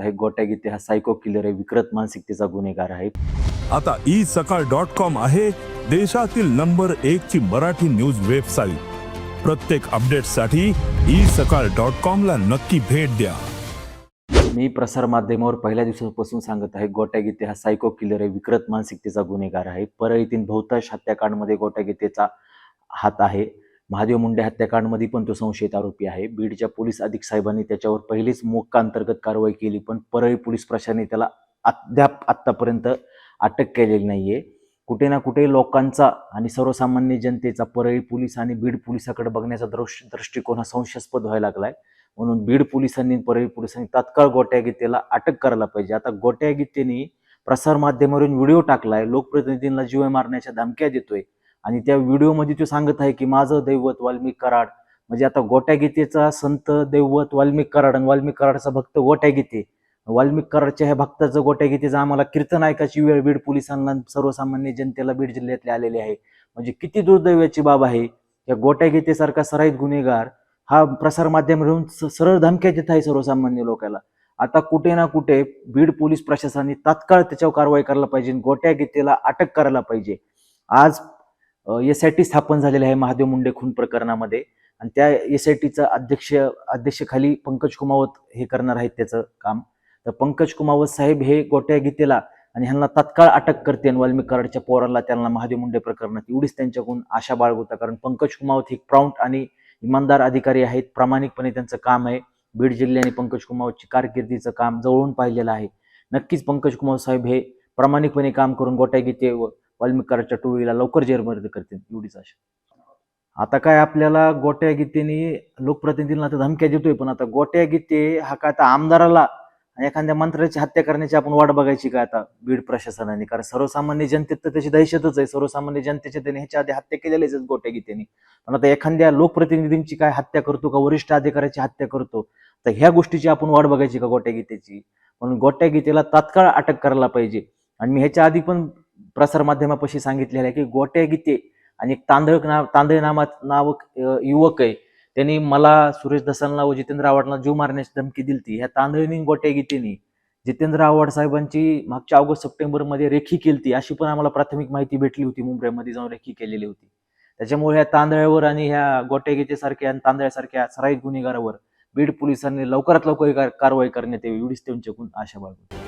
आहे गोट्या गीते हा सायको किलर आहे विकृत मानसिकतेचा गुन्हेगार आहे. आता ई सकाळ डॉट कॉम आहे देशातील नंबर एक ची मराठी न्यूज वेबसाईट. प्रत्येक अपडेटसाठी ई सकाळ डॉट कॉम ला नक्की भेट द्या. मी प्रसार माध्यमावर पहिल्या दिवसापासून सांगत आहे गोट्या गीते हा सायको किलर आहे विकृत मानसिकतेचा गुन्हेगार आहे. परळीतील बहुतांश हत्याकांडमध्ये गोट्या गीतेचा हात आहे. महादेव मुंडे हत्याकांडमध्ये पण तो संशयित आरोपी आहे. बीडच्या पोलीस अधीक्षक साहेबांनी त्याच्यावर पहिलीच मोक्का अंतर्गत कारवाई केली पण परळी पोलीस प्रशासनाने त्याला अद्याप आत्तापर्यंत अटक केलेली नाहीये. कुठे ना कुठे लोकांचा आणि सर्वसामान्य जनतेचा परळी पोलीस आणि बीड पोलिसाकडे बघण्याचा दृश्य दृष्टिकोन हा संशयास्पद व्हायला लागलाय. म्हणून बीड पोलिसांनी परळी पोलिसांनी तात्काळ गोट्या गीतेला अटक करायला पाहिजे. आता गोट्या गीतेने प्रसार माध्यमावरून व्हिडिओ टाकलाय. लोकप्रतिनिधींना जीव मारण्याच्या धमक्या देतोय. आणि त्या व्हिडिओमध्ये तो सांगत आहे की माझं दैवत वाल्मिक कराड म्हणजे आता गोट्या गीतेचा संत दैवत वाल्मिक कराड आणि वाल्मिक कराडचा भक्त गोट्या गीते वाल्मिक कराडच्या ह्या भक्ताचं गोट्या गीतेचा आम्हाला कीर्तन ऐकायची वेळ बीड पोलिसांना सर्वसामान्य जनतेला बीड जिल्ह्यातले आलेले आहे. म्हणजे किती दुर्दैवाची बाब आहे. या गोट्या गीतेसारखा सराईत गुन्हेगार हा प्रसार माध्यमावरून स- सरळ धमक्या देत आहे सर्वसामान्य लोकांना आता कुठे ना कुठे बीड पोलीस प्रशासनाने तात्काळ त्याच्यावर कारवाई करायला पाहिजे गोट्या गीतेला अटक करायला पाहिजे. आज एस आय टी स्थापन झालेलं आहे महादेव मुंडे खून प्रकरणामध्ये. आणि त्या एस आय टीचा अध्यक्ष अध्यक्षखाली पंकज कुमावत हे करणार आहेत त्याचं काम. तर पंकज कुमावत साहेब हे गोट्या गीतेला आणि ह्यांना तत्काळ अटक करते आणि वाल्मिक कराडच्या पोराला त्यांना महादेव मुंडे प्रकरणात एवढीच त्यांच्याकडून आशा बाळगवता. कारण पंकज कुमावत हे प्राऊंट आणि इमानदार अधिकारी आहेत. प्रामाणिकपणे त्यांचं काम आहे. बीड जिल्ह्याने पंकज कुमावतची कारकिर्दीचं काम जवळून पाहिलेलं आहे. नक्कीच पंकज कुमावत साहेब हे प्रामाणिकपणे काम करून गोट्या गीते व वाल्मिकाराच्या टोळीला लवकर जेरमध्ये करतील एवढीच आशा. आता काय आपल्याला गोट्या गीतेने लोकप्रतिनिधींना तर धमक्या देतोय पण आता गोट्या गीते हा काय आता आमदाराला आणि एखाद्या मंत्र्याची हत्या करण्याची आपण वाट बघायची काय आता बीड प्रशासनाने? कारण सर्वसामान्य जनतेत तर त्याची दहशतच आहे. सर्वसामान्य जनतेच्या त्याने ह्याच्या आधी हत्या केलेल्याच आहेत गोट्या गीतेने. पण आता एखाद्या लोकप्रतिनिधींची काय हत्या करतो का वरिष्ठ अधिकाऱ्याची हत्या करतो तर ह्या गोष्टीची आपण वाट बघायची का गोट्या गीतेची? म्हणून गोट्या गीतेला तात्काळ अटक करायला पाहिजे. आणि मी ह्याच्या आधी पण प्रसारमाध्यमापाशी सांगितलेलं आहे की गोट्या गीते आणि एक तांदळ नाव तांदळ नामात नावक युवक आहे. त्यांनी मला सुरेश दसांना व जितेंद्र आव्हाडला जीव मारण्याची धमकी दिलती ह्या तांदळीनी गोट्या गीतेनी जितेंद्र आव्हाड साहेबांची मागच्या ऑगस्ट सप्टेंबरमध्ये रेखी केलती अशी पण आम्हाला प्राथमिक माहिती भेटली होती. मुंबईमध्ये जाऊन रेखी केलेली होती. त्याच्यामुळे ह्या तांदळावर आणि ह्या गोट्या गीतेसारख्या आणि तांदळासारख्या सराईत गुन्हेगारावर बीड पोलिसांनी लवकरात लवकर कार- कारवाई करण्यात यावी एवढीच त्यांच्याकडून आशा बाळगतो